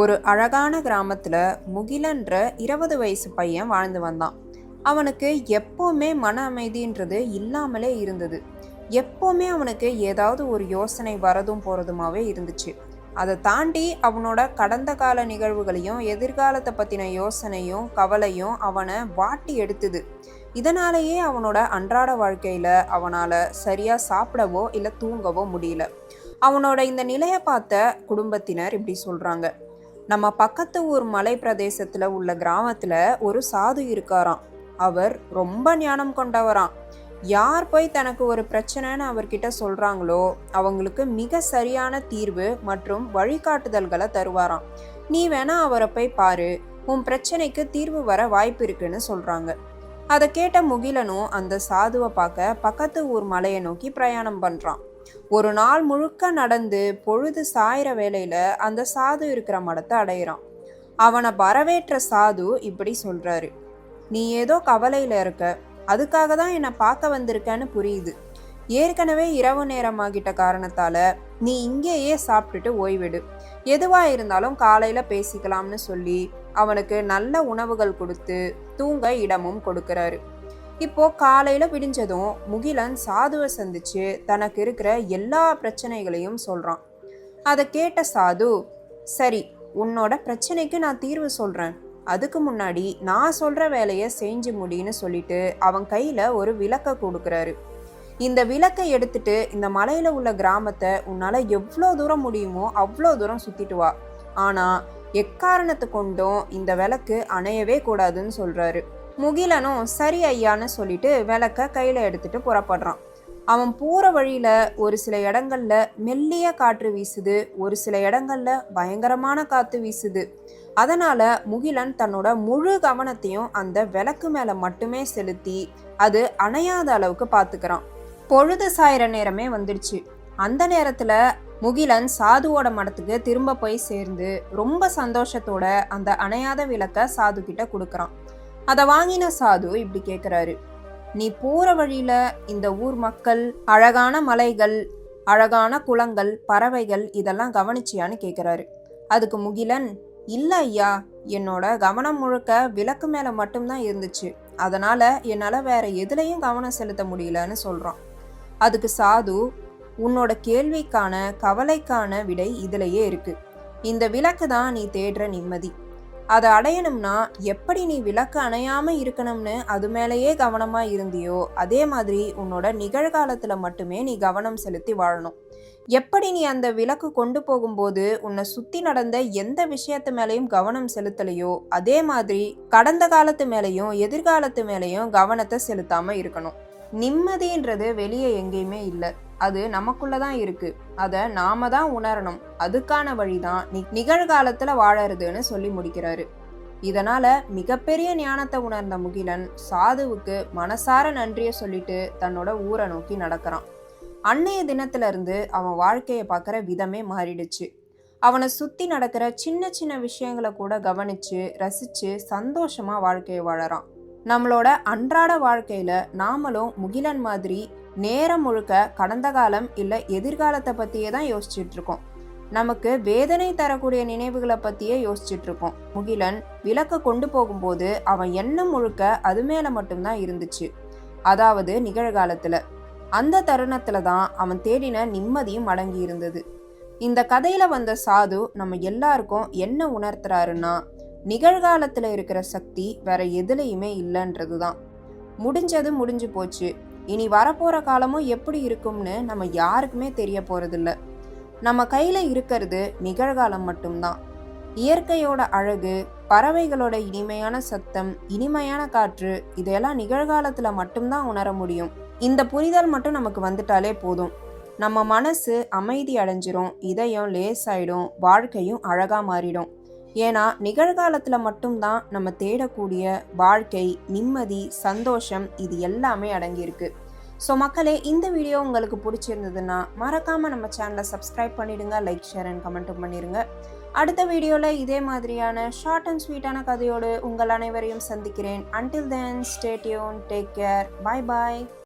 ஒரு அழகான கிராமத்தில் முகிலன்ற இருபது வயசு பையன் வாழ்ந்து வந்தான். அவனுக்கு எப்போவுமே மன அமைதின்றது இல்லாமலே இருந்தது. எப்போவுமே அவனுக்கு ஏதாவது ஒரு யோசனை வரதும் போகிறதுமாவே இருந்துச்சு. அதை தாண்டி அவனோட கடந்த கால நிகழ்வுகளையும் எதிர்காலத்தை பற்றின யோசனையும் கவலையும் அவனை வாட்டி எடுத்துது. இதனாலேயே அவனோட அன்றாட வாழ்க்கையில் அவனால் சரியாக சாப்பிடவோ இல்லை தூங்கவோ முடியல. அவனோட இந்த நிலையை பார்த்த குடும்பத்தினர் இப்படி சொல்கிறாங்க நம்ம பக்கத்து ஊர் மலை பிரதேசத்தில் உள்ள கிராமத்தில் ஒரு சாது இருக்காராம். அவர் ரொம்ப ஞானம் கொண்டவராம். யார் போய் தனக்கு ஒரு பிரச்சனைன்னு அவர்கிட்ட சொல்கிறாங்களோ அவங்களுக்கு மிக சரியான தீர்வு மற்றும் வழிகாட்டுதல்களை தருவாராம். நீ வேணா அவரை போய் பாரு உன் பிரச்சனைக்கு தீர்வு வர வாய்ப்பு இருக்குன்னு சொல்கிறாங்க அதை கேட்ட முகிலனும் அந்த சாதுவை பார்க்க பக்கத்து ஊர் மலையை நோக்கி பிரயாணம் பண்ணுறான் ஒரு நாள் முழுக்க நடந்து பொழுது சாயிற வேளையில அந்த சாது இருக்கிற மடத்தை அடையிறான். அவனை வரவேற்ற சாது இப்படி சொல்றாரு. நீ ஏதோ கவலையில இருக்க. அதுக்காக தான் என்னை பார்க்க வந்திருக்கேன்னு புரியுது. ஏற்கனவே இரவு நேரமாகிட்ட காரணத்தால நீ இங்கேயே சாப்பிட்டுட்டு ஓய்விடு. எதுவா இருந்தாலும் காலையில பேசிக்கலாம்னு சொல்லி அவனுக்கு நல்ல உணவுகள் கொடுத்து தூங்க இடமும் கொடுக்கிறாரு. இப்போ காலையில விடிஞ்சதும் முகிலன் சாதுவை சந்திச்சு தனக்கு இருக்கிற எல்லா பிரச்சனைகளையும் சொல்றான். அதை கேட்ட சாது சரி உன்னோட பிரச்சனைக்கு நான் தீர்வு சொல்றேன். அதுக்கு முன்னாடி நான் சொல்ற வேலையை செஞ்சு முடின்னு சொல்லிட்டு அவன் கையில ஒரு விளக்க கொடுக்குறாரு. இந்த விளக்கை எடுத்துட்டு இந்த மலையில உள்ள கிராமத்தை உன்னால எவ்வளோ தூரம் முடியுமோ அவ்வளோ தூரம் சுத்திட்டு வா. ஆனா எக்காரணத்தை கொண்டும் இந்த விளக்கு அணையவே கூடாதுன்னு சொல்றாரு. முகிலனும் சரி ஐயான்னு சொல்லிட்டு விளக்க கையில் எடுத்துட்டு புறப்படுறான். அவன் போகிற வழியில் ஒரு சில இடங்களில் மெல்லிய காற்று வீசுது ஒரு சில இடங்களில் பயங்கரமான காற்று வீசுது. அதனால் முகிலன் தன்னோட முழு கவனத்தையும் அந்த விளக்கு மேலே மட்டுமே செலுத்தி அது அணையாத அளவுக்கு பார்த்துக்கிறான் பொழுது சாயிற நேரமே வந்துடுச்சு. அந்த நேரத்தில் முகிலன் சாதுவோட மடத்துக்கு திரும்ப போய் சேர்ந்து ரொம்ப சந்தோஷத்தோட அந்த அணையாத விளக்க சாது கிட்ட அதை வாங்கின சாது இப்படி கேட்குறாரு நீ போற வழியில இந்த ஊர் மக்கள் அழகான மலைகள் அழகான குளங்கள் பறவைகள் இதெல்லாம் கவனிச்சியான்னு கேட்குறாரு அதுக்கு முகிலன் இல்லை ஐயா என்னோட கவனம் முழுக்க விளக்கு மேலே மட்டும்தான் இருந்துச்சு. அதனால என்னால் வேற எதுலையும் கவனம் செலுத்த முடியலன்னு சொல்கிறான் அதுக்கு சாது உன்னோட கேள்விக்கான கவலைக்கான விடை இதிலேயே இருக்கு. இந்த விளக்கு தான் நீ தேடுற நிம்மதி. அதை அடையணும்னா எப்படி நீ விளக்கு அணையாமல் இருக்கணும்னு அது மேலேயே கவனமாக இருந்தியோ அதே மாதிரி உன்னோட நிகழ்காலத்தில் மட்டுமே நீ கவனம் செலுத்தி வாழணும். எப்படி நீ அந்த விளக்கு கொண்டு போகும்போது உன்னை சுற்றி நடந்த எந்த விஷயத்து மேலேயும் கவனம் செலுத்தலையோ அதே மாதிரி கடந்த காலத்து மேலேயும் எதிர்காலத்து மேலேயும் கவனத்தை செலுத்தாமல் இருக்கணும். நிம்மதின்றது வெளியே எங்கேயுமே இல்லை. அது நமக்குள்ள தான் இருக்கு. அதை நாம தான் உணரணும். அதுக்கான வழிதான் நி நிகழ்காலத்துல வாழறதுன்னு சொல்லி முடிக்கிறாரு. இதனால மிகப்பெரிய ஞானத்தை உணர்ந்த முகிலன் சாதுவுக்கு மனசார நன்றிய சொல்லிட்டு தன்னோட ஊரை நோக்கி நடக்கிறான். அன்னைய தினத்துல இருந்து அவன் வாழ்க்கையை பார்க்குற விதமே மாறிடுச்சு. அவனை சுத்தி நடக்கிற சின்ன சின்ன விஷயங்களை கூட கவனிச்சு ரசிச்சு சந்தோஷமா வாழ்க்கையை வாழறான். நம்மளோட அன்றாட வாழ்க்கையில் நாமளும் முகிலன் மாதிரி நேரம் முழுக்க கடந்த காலம் இல்லை எதிர்காலத்தை பற்றியே தான் யோசிச்சுட்டு இருக்கோம். நமக்கு வேதனை தரக்கூடிய நினைவுகளை பற்றியே யோசிச்சுட்டு இருக்கோம். முகிலன் விளக்க கொண்டு போகும்போது அவன் எண்ணம் முழுக்க அது மேலே மட்டும்தான் இருந்துச்சு. அதாவது நிகழ்காலத்தில் அந்த தருணத்தில் தான் அவன் தேடின நிம்மதியும் அடங்கி இருந்தது. இந்த கதையில் வந்த சாது நம்ம எல்லாருக்கும் என்ன உணர்த்துறாருன்னா நிகழ்காலத்தில் இருக்கிற சக்தி வேற எதுலையுமே இல்லைன்றது தான் முடிஞ்சது முடிஞ்சு போச்சு. இனி வரப்போகிற காலமும் எப்படி இருக்கும்னு நம்ம யாருக்குமே தெரிய போகிறதில்ல நம்ம கையில் இருக்கிறது நிகழ்காலம் மட்டும்தான். இயற்கையோட அழகு பறவைகளோட இனிமையான சத்தம் இனிமையான காற்று இதெல்லாம் நிகழ்காலத்தில் மட்டும்தான் உணர முடியும். இந்த புரிதல் மட்டும் நமக்கு வந்துட்டாலே போதும். நம்ம மனசு அமைதி அடைஞ்சிரும் இதயம் லேசாயிடும் வாழ்க்கையும் அழகாக மாறிடும். ஏன்னா நிகழ்காலத்தில் மட்டும்தான் நம்ம தேடக்கூடிய வாழ்க்கை நிம்மதி சந்தோஷம் இது எல்லாமே அடங்கியிருக்கு. ஸோ மக்களே இந்த வீடியோ உங்களுக்கு பிடிச்சிருந்ததுன்னா மறக்காமல் நம்ம சேனலை சப்ஸ்கிரைப் பண்ணிடுங்க லைக் ஷேர் அண்ட் கமெண்ட்டும் பண்ணிடுங்க அடுத்த வீடியோவில் இதே மாதிரியான ஷார்ட் அண்ட் ஸ்வீட்டான கதையோடு உங்கள் அனைவரையும் சந்திக்கிறேன். Until then stay tuned take care bye bye